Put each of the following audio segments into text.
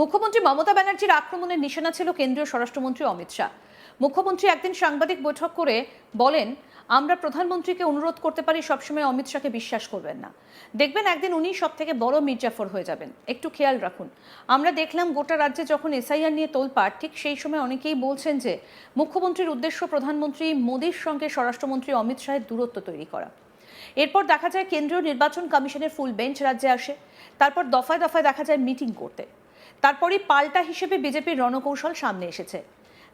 মুখ্যমন্ত্রী মমতা ব্যানার্জির আক্রমণের নিশানা ছিল কেন্দ্রীয় স্বরাষ্ট্রমন্ত্রী অমিত শাহ। মুখ্যমন্ত্রী একদিন সাংবাদিক বৈঠক করে বলেন, আমরা প্রধানমন্ত্রীকে অনুরোধ করতে পারি, সবসময় অমিত শাহকে বিশ্বাস করবেন না। দেখবেন একদিন উনি সব থেকে বড় মির্জাফর হয়ে যাবেন। একটু খেয়াল রাখুন। আমরা দেখলাম গোটা রাজ্যে যখন এসআইআর নিয়ে তোলপাড়, ঠিক সেই সময় অনেকেই বলছেন যে, মুখ্যমন্ত্রীর উদ্দেশ্য প্রধানমন্ত্রী মোদীর সঙ্গে স্বরাষ্ট্রমন্ত্রী অমিত শাহের দূরত্ব তৈরি করা। এরপর দেখা যায় কেন্দ্রীয় নির্বাচন কমিশনের ফুল বেঞ্চ রাজ্যে আসে। তারপর দফায় দফায় দেখা যায় মিটিং করতে। তারপরই পাল্টা হিসেবে বিজেপির রণকৌশল সামনে এসেছে।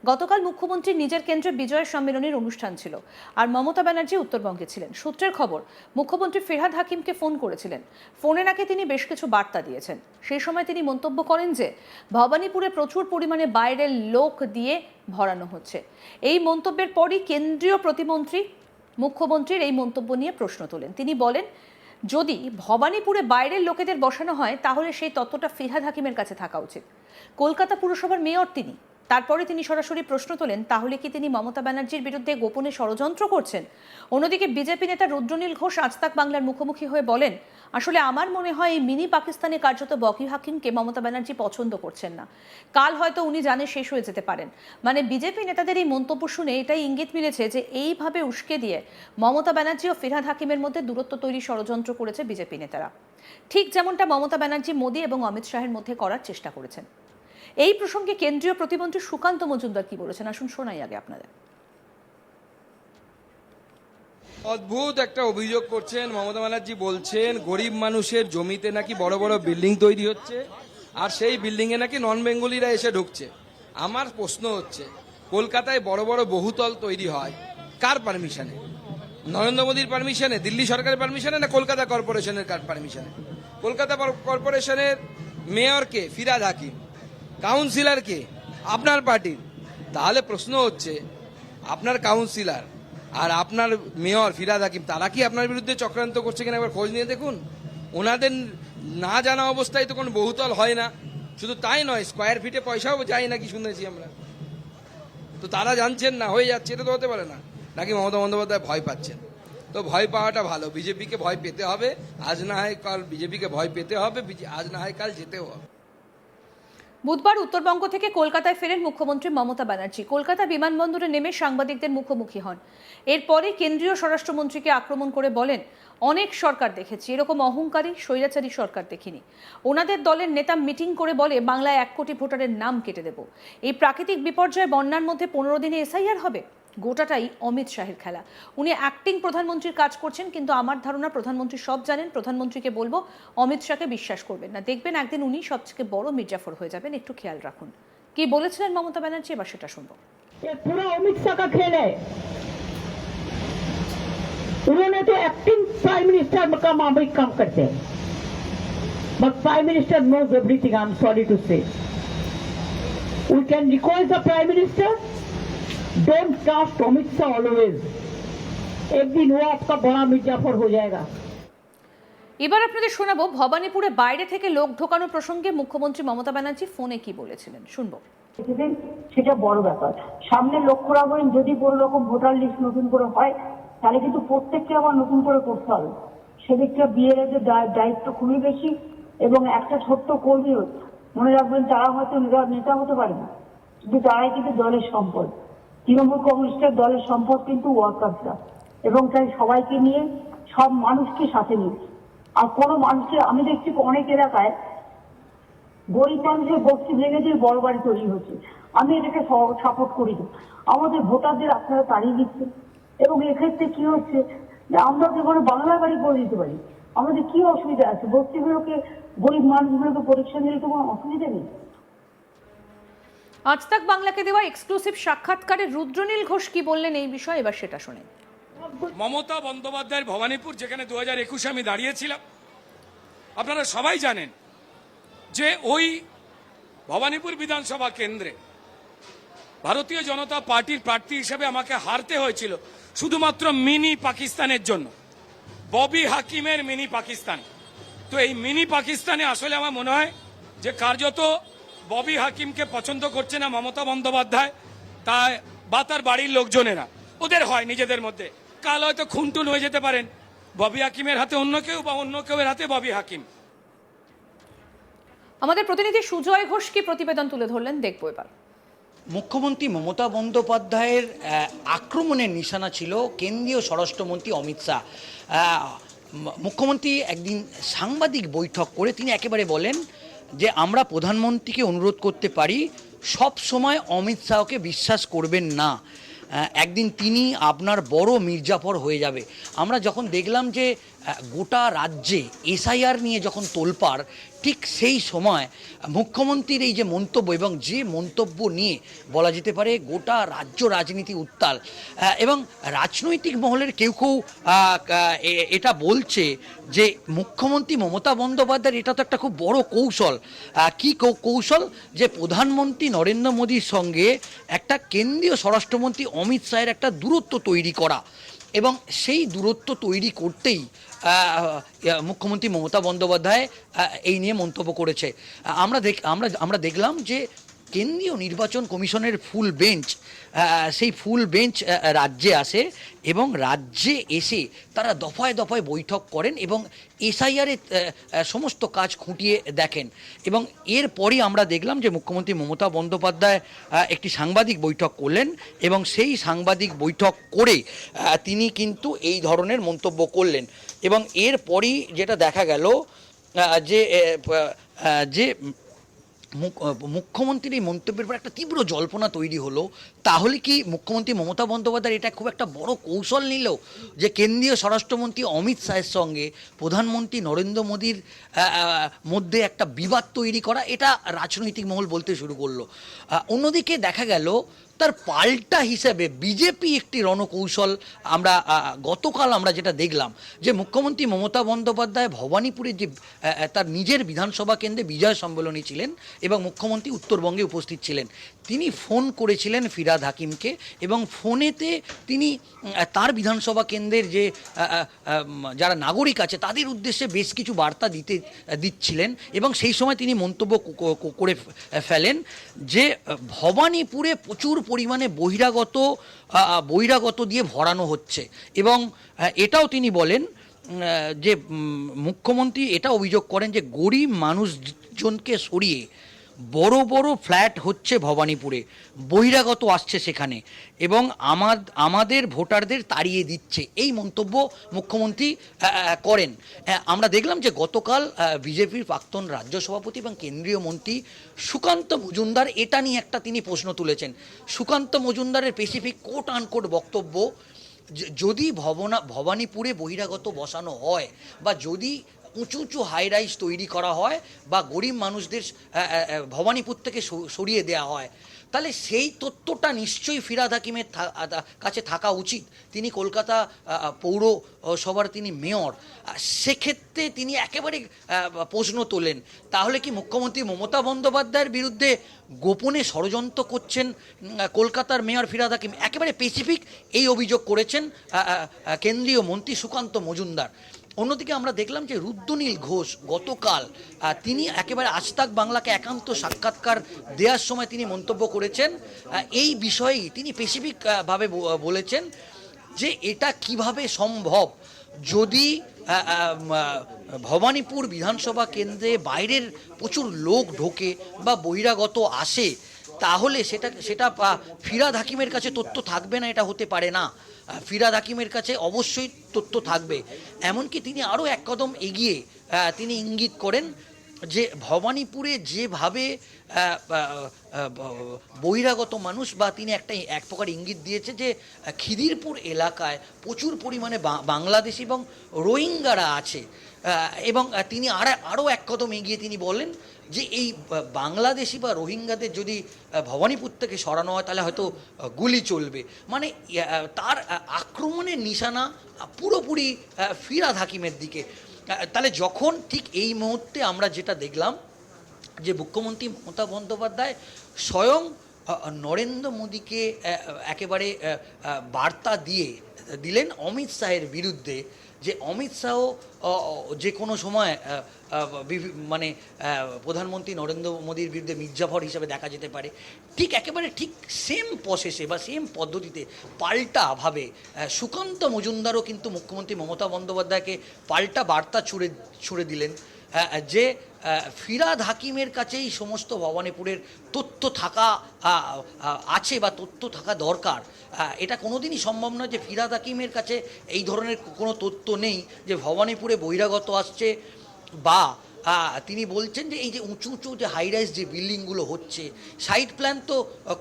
গতকাল মুখ্যমন্ত্রী নিজের কেন্দ্রে বিজয় সম্মেলনের অনুষ্ঠান ছিল আর মমতা ব্যানার্জি উত্তরবঙ্গে ছিলেন। সূত্রের খবর, মুখ্যমন্ত্রী ফেরহাদ হাকিমকে ফোন করেছিলেন। ফোনে নাকি তিনি বেশ কিছু বার্তা দিয়েছেন। সেই সময় তিনি মন্তব্য করেন যে, ভবানীপুরে প্রচুর পরিমাণে বাইরের লোক দিয়ে ভরানো হচ্ছে। এই মন্তব্যের পরই কেন্দ্রীয় প্রতিমন্ত্রী, মুখ্যমন্ত্রীর এই মন্তব্য নিয়ে প্রশ্ন তোলেন। তিনি বলেন যদি ভবানীপুরে বাইরের লোকেদের বসানো হয়, তাহলে সেই তত্ত্বটা ফিরহাদ হাকিমের কাছে থাকা উচিত। কলকাতা পুরসভার মেয়র তিনি। তারপরে তিনি সরাসরি প্রশ্ন তোলেন, তাহলে কি তিনি মমতা ব্যানার্জির বিরুদ্ধে গোপনে ষড়যন্ত্র করছেন? অন্যদিকে বিজেপি নেতা রুদ্রনীল ঘোষ আজ তাক বাংলার মুখোমুখি হয়ে বলেন আসলে আমার মনে হয় এই মিনি পাকিস্তানে কার্যত বকি হাকিমকে মমতা ব্যানার্জি পছন্দ করছেন না। কাল হয়তো উনি জানে শেষ হয়ে যেতে পারেন। মানে বিজেপি নেতাদের এই মন্তব্য শুনে এটাই ইঙ্গিত মিলেছে যে এইভাবে উস্কে দিয়ে মমতা ব্যানার্জি ও ফিরহাদ হাকিমের মধ্যে দূরত্ব তৈরি ষড়যন্ত্র করেছে বিজেপি নেতারা। ঠিক যেমনটা মমতা ব্যানার্জি, মোদী এবং অমিত শাহের মধ্যে করার চেষ্টা করেছেন। এই প্রসঙ্গে কেন্দ্রীয় প্রতিমন্ত্রী সুকান্ত মজুমদার কি বলেছেন? আসুন শোনাই আগে আপনাদের। অদ্ভুত একটা অভিযোগ করছেন মমতা ব্যানার্জি, বলছেন গরিব মানুষের জমিতে নাকি বড় বড় বিল্ডিং তৈরি হচ্ছে আর সেই বিল্ডিং এ নাকি নন বেঙ্গলিরা এসে ঢুকছে। আমার প্রশ্ন হচ্ছে, কলকাতায় বড় বড় বহুতল তৈরি হয় কার পারমিশনে নরেন্দ্র মোদীর পারমিশনে দিল্লি সরকারের পারমিশনে না কলকাতা কর্পোরেশনের কার পারমিশনে কলকাতা কর্পোরেশনের মেয়রকে ফিরাদ হাকিম। কাউন্সিলরকে আপনার পার্টির তাহলে প্রশ্ন হচ্ছে, আপনার কাউন্সিলর আর আপনার মেয়র ফিরাদ হাকিম, তারা কি আপনার বিরুদ্ধে চক্রান্ত করছে কিনা একবার খোঁজ নিয়ে দেখুন? ওনাদের না জানা অবস্থায় তো কোনো বহুতল হয় না। শুধু তাই নয় স্কোয়ার ফিটে পয়সাও যায় নাকি শুনেছি আমরা। তো তারা জানছেন না, হয়ে যাচ্ছে, এটা তো হতে পারে না। নাকি মমতা বন্দ্যোপাধ্যায় ভয় পাচ্ছেন? তো ভয় পাওয়াটা ভালো। বিজেপিকে ভয় পেতে হবে, আজ না হয় কাল বিজেপিকে ভয় পেতে হবে আজ না হয় কাল যেতেও হবে। বুধবার উত্তরবঙ্গ থেকে কলকাতায় ফেরেন মুখ্যমন্ত্রী মমতা ব্যানার্জি। কলকাতা বিমানবন্দরে নেমে সাংবাদিকদের মুখোমুখি হন। এরপরে কেন্দ্রীয় স্বরাষ্ট্রমন্ত্রীকে আক্রমণ করে বলেন, অনেক সরকার দেখেছি। এরকম অহংকারী, স্বৈরাচারী সরকার দেখিনি। ওনাদের দলের নেতা মিটিং করে বলে, বাংলায় এক কোটি ভোটারের নাম কেটে দেব। এই প্রাকৃতিক বিপর্যয় বন্যার মধ্যে পনেরো দিনে এসআইআর হবে? গোটাটাই অমিত শাহের খেলা উনি অ্যাক্টিং প্রধানমন্ত্রীর কাজ করছেন কিন্তু আমার ধারণা প্রধানমন্ত্রী সব জানেন প্রধানমন্ত্রীকে বলবো অমিত শাহকে বিশ্বাস করবেন না দেখবেন একদিন উনি সবথেকে বড় মির্জাফর হয়ে যাবেন একটু খেয়াল রাখুন কি বলেছিলেন মমতা ব্যানার্জি এবার সেটা শুনবো ये पूरा अमित शाह का खेल है उन्होंने तो एक्टिंग प्राइम मिनिस्टर का मामले काम करते हैं but prime minister knows everything I am sorry to say we can request the prime minister don't trust Amit Shah always एक दिन वो आपका बड़ा मिर्जाफर हो जाएगा এবার আপনাদের শোনাবো ভবানীপুরে বাইরে থেকে লোক ঢোকানো প্রসঙ্গে মুখ্যমন্ত্রী মমতা ব্যানার্জি ফোনে কি বলেছিলেন শুনবো রেখেছেন সেটা বড় ব্যাপার সামনে লক্ষ্য রাখবেন যদি কোনো রকম ভোটার লিস্ট নতুন করে হয় তাহলে কিন্তু প্রত্যেককে আবার নতুন করে করতে হবে সেদিকটা বিয়ের দায়িত্ব খুবই বেশি এবং একটা ছোট্ট কর্মী মনে রাখবেন তারা হয়তো নেতা- নেতা হতে পারে না কিন্তু তারাই কিন্তু দলের সম্পদ তৃণমূল কংগ্রেসের দলের সম্পদ কিন্তু ওয়ার্কার্সরা এবং তাই সবাইকে নিয়ে, সব মানুষকে সাথে নিয়ে। আর কোনো মানুষকে, আমি দেখছি অনেক এলাকায় গরিব মানুষের বস্তি ভেঙে দিয়ে বড় বাড়ি তৈরি হচ্ছে। আমি এটাকে সাপোর্ট করি। না আমাদের ভোটারদের আপনারা তাড়িয়ে দিচ্ছেন। এবং এক্ষেত্রে কি হচ্ছে যে আমরা তো এখানে বাংলা বাড়ি করে দিতে পারি। আমাদের কি অসুবিধা আছে? বস্তিগুলোকে, গরিব মানুষগুলোকে প্রোটেকশন দিলে তো কোনো অসুবিধা নেই? আজ তাক বাংলাকে দেওয়া এক্সক্লুসিভ সাক্ষাৎকারে রুদ্রনীল ঘোষ কি বললেন এই বিষয়ে এবার সেটা শোনেন মমতা বন্দ্যোপাধ্যায়ের ভবানীপুর, যেখানে দু হাজার একুশে আমি দাঁড়িয়েছিলাম, আপনারা সবাই জানেন যে ওই ভবানীপুর বিধানসভা কেন্দ্রে ভারতীয় জনতা পার্টির প্রার্থী হিসেবে আমাকে হারতে হয়েছিল শুধুমাত্র মিনি পাকিস্তানের জন্য। ববি হাকিমের মিনি পাকিস্তান। তো এই মিনি পাকিস্তানে আসলে আমার মনে হয় যে কার্যত ববি হাকিমকে পছন্দ করছে না মমতা বন্দ্যোপাধ্যায় তা বা তার বাড়ির লোকজনেরা। ওদের হয় নিজেদের মধ্যে। কাল হয়তো খুনটুন হয়ে যেতে পারেন। ববি হাকিমের হাতে অন্য কেউ বা অন্য কেউ এর হাতে ববি হাকিম। আমাদের প্রতিনিধি সুজয় ঘোষ কি প্রতিবেদন তুলে ধরলেন? দেখব এবার। মুখ্যমন্ত্রী মমতা বন্দ্যোপাধ্যায়ের আক্রমণের নিশানা ছিল কেন্দ্রীয় স্বরাষ্ট্রমন্ত্রী অমিত শাহ। মুখ্যমন্ত্রী একদিন সাংবাদিক বৈঠক করে তিনি একেবারে বলেন যে আমরা প্রধানমন্ত্রীকে অনুরোধ করতে পারি, সব সময় অমিত শাহকে বিশ্বাস করবেন না। একদিন তিনি আপনার বড় মির্জাফর হয়ে যাবে। আমরা যখন দেখলাম যে গোটা রাজ্যে এসআইআর নিয়ে যখন তোলপাড়, ঠিক সেই সময় মুখ্যমন্ত্রীর এই যে মন্তব্য এবং যে মন্তব্য নিয়ে বলা যেতে পারে গোটা রাজ্য রাজনীতি উত্তাল এবং রাজনৈতিক মহলের কেউ কেউ এটা বলছে যে মুখ্যমন্ত্রী মমতা বন্দ্যোপাধ্যায়ের এটা তো একটা খুব বড় কৌশল। কি কৌশল? যে প্রধানমন্ত্রী নরেন্দ্র মোদীর সঙ্গে একটা কেন্দ্রীয় স্বরাষ্ট্রমন্ত্রী অমিত শাহের একটা দূরত্ব তৈরি করা, এবং সেই দূরত্ব তৈরি করতেই মুখ্যমন্ত্রী মমতা বন্দ্যোপাধ্যায় এই নিয়ে মন্তব্য করেছে। আমরা দেখ আমরা আমরা দেখলাম যে কেন্দ্রীয় নির্বাচন কমিশনের ফুল বেঞ্চ সেই ফুল বেঞ্চ রাজ্যে আসে এবং রাজ্যে এসে তারা দফায় দফায় বৈঠক করেন এবং এসআইআরের সমস্ত কাজ খুঁটিয়ে দেখেন। এবং এরপরই আমরা দেখলাম যে মুখ্যমন্ত্রী মমতা বন্দ্যোপাধ্যায় একটি সাংবাদিক বৈঠক করলেন এবং সেই সাংবাদিক বৈঠক করে তিনি কিন্তু এই ধরনের মন্তব্য করলেন। এবং এরপরই যেটা দেখা গেল যে যে মুখ্যমন্ত্রীর এই মন্তব্যের পর একটা তীব্র জল্পনা তৈরি হলো। তাহলে কি মুখ্যমন্ত্রী মমতা বন্দ্যোপাধ্যায় এটা খুব একটা বড় কৌশল নিল? যে কেন্দ্রীয় স্বরাষ্ট্রমন্ত্রী অমিত শাহের সঙ্গে প্রধানমন্ত্রী নরেন্দ্র মোদীর মধ্যে একটা বিবাদ তৈরি করা, এটা রাজনৈতিক মহল বলতে শুরু করল। অন্যদিকে দেখা গেল তার পাল্টা হিসেবে বিজেপি একটি রণকৌশল আমরা গতকাল আমরা যেটা দেখলাম, যে মুখ্যমন্ত্রী মমতা বন্দ্যোপাধ্যায় ভবানীপুরে যে তার নিজের বিধানসভা কেন্দ্রে বিজয় সম্মেলনী ছিলেন এবং মুখ্যমন্ত্রী উত্তরবঙ্গে উপস্থিত ছিলেন। তিনি ফোন করেছিলেন ফিরাদ হাকিমকে এবং ফোনেতে তিনি তার বিধানসভা কেন্দ্রের যে যারা নাগরিক আছে তাদের উদ্দেশ্যে বেশ কিছু বার্তা দিতে দিচ্ছিলেন এবং সেই সময় তিনি মন্তব্য করে ফেলেন যে ভবানীপুরে প্রচুর পরিমাণে বহিরাগত বহিরাগত দিয়ে ভরানো হচ্ছে। এবং এটাও তিনি বলেন যে মুখ্যমন্ত্রী এটা অভিযোগ করেন যে গরিব মানুষজনকে সরিয়ে বড় বড় ফ্ল্যাট হচ্ছে ভবানীপুরে। বহিরাগত আসছে সেখানে এবং আমাদের ভোটারদের তাড়িয়ে দিচ্ছে। এই মন্তব্য মুখ্যমন্ত্রী করেন। আমরা দেখলাম যে গতকাল বিজেপির প্রাক্তন রাজ্য সভাপতি এবং কেন্দ্রীয় মন্ত্রী সুকান্ত মজুমদার, এটা নিয়ে একটা তিনি প্রশ্ন তুলেছেন। সুকান্ত মজুমদারের স্পেসিফিক কোট আনকোট বক্তব্য যদি ভবনা, ভবানীপুরে বহিরাগত বসানো হয় বা যদি উঁচু উঁচু হাই রাইজ তৈরি করা হয় বা গরিব মানুষদের ভবানীপুর থেকে সরিয়ে দেওয়া হয়। তাহলে সেই তথ্যটা নিশ্চয়ই ফিরাদ হাকিমের কাছে থাকা উচিত। তিনি কলকাতা পৌরসভার তিনি মেয়র। সেক্ষেত্রে তিনি একেবারে প্রশ্ন তোলেন, তাহলে কি মুখ্যমন্ত্রী মমতা বন্দ্যোপাধ্যায়ের বিরুদ্ধে গোপনে ষড়যন্ত্র করছেন কলকাতার মেয়র ফিরাদ হাকিম? একেবারে স্পেসিফিক এই অভিযোগ করেছেন কেন্দ্রীয় মন্ত্রী সুকান্ত মজুমদার। অন্যদিকে আমরা দেখলাম যে রুদ্রনীল ঘোষ গতকাল তিনি একেবারে আজতাক বাংলাকে একান্ত সাক্ষাৎকার দেওয়ার সময় তিনি মন্তব্য করেছেন। এই বিষয়েই তিনি স্পেসিফিকভাবে বলেছেন যে এটা কীভাবে সম্ভব যদি ভবানীপুর বিধানসভা কেন্দ্রে বাইরের প্রচুর লোক ঢোকে বা বহিরাগত আসে তাহলে সেটা সেটা ফিরাদ হাকিমের কাছে তথ্য থাকবে না, এটা হতে পারে না। ফিরাদ হাকিমের কাছে অবশ্যই তথ্য থাকবে। এমনকি তিনি আরও এক কদম এগিয়ে তিনি ইঙ্গিত করেন যে ভবানীপুরে যেভাবে বহিরাগত মানুষ বা তিনি একটা এক প্রকার ইঙ্গিত দিয়েছে যে, খিদিরপুর এলাকায় প্রচুর পরিমাণে বাংলাদেশি এবং রোহিঙ্গারা আছে। এবং তিনি আর আরও এক কদম এগিয়ে তিনি বলেন যে এই বাংলাদেশি বা রোহিঙ্গাদের যদি ভবানীপুর থেকে সরানো হয়, তাহলে হয়তো গুলি চলবে। মানে তার আক্রমণের নিশানা পুরোপুরি ফিরাদ হাকিমের দিকে। তাহলে যখন ঠিক এই মুহূর্তে আমরা যেটা দেখলাম, যে মুখ্যমন্ত্রী মমতা বন্দ্যোপাধ্যায় স্বয়ং নরেন্দ্র মোদীকে একেবারে বার্তা দিয়ে দিলেন অমিত শাহের বিরুদ্ধে যে অমিত শাহ যে কোনো সময় মানে প্রধানমন্ত্রী নরেন্দ্র মোদীর বিরুদ্ধে মির্জাফর হিসাবে দেখা যেতে পারে ঠিক একেবারে ঠিক সেম প্রসেসে বা সেম পদ্ধতিতে পাল্টা ভাবে আহ, সুকান্ত মজুমদারও কিন্তু মুখ্যমন্ত্রী মমতা বন্দ্যোপাধ্যায়কে পাল্টা বার্তা ছুড়ে ছুড়ে দিলেন যে ফিরাদ হাকিমের কাছেই সমস্ত ভবানীপুরের তথ্য থাকা আছে বা তথ্য থাকা দরকার। এটা কোনোদিনই সম্ভব নয় যে ফিরাদ হাকিমের কাছে এই ধরনের কোনো তথ্য নেই যে ভবানীপুরে বহিরাগত আসছে বা তিনি বলছেন যে এই যে উঁচু উঁচু যে হাইরাইজ যে বিল্ডিংগুলো হচ্ছে সাইট প্ল্যান তো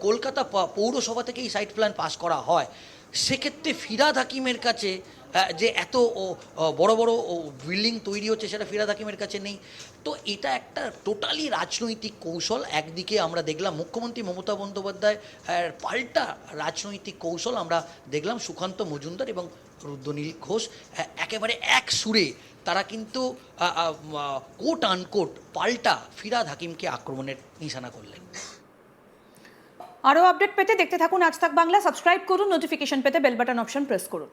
কলকাতা পৌরসভা থেকে এই সাইট প্ল্যান পাস করা হয়। সেক্ষেত্রে ফিরাদ হাকিমের কাছে যে এত বড় বড় বিল্ডিং তৈরি হচ্ছে সেটা ফিরাদ হাকিমের কাছে নেই। তো এটা একটা টোটালি রাজনৈতিক কৌশল। একদিকে আমরা দেখলাম মুখ্যমন্ত্রী মমতা বন্দ্যোপাধ্যায় পাল্টা রাজনৈতিক কৌশল আমরা দেখলাম সুকান্ত মজুমদার এবং রুদ্রনীল ঘোষ। আহ, একেবারে এক সুরে তারা কিন্তু কোট আনকোট পাল্টা ফিরাদ হাকিমকে আক্রমণের নিশানা করলেন। আরও আপডেট পেতে দেখতে থাকুন আজ তাক বাংলা। সাবস্ক্রাইব করুন নোটিফিকেশন পেতে বেল বাটন অপশন প্রেস করুন।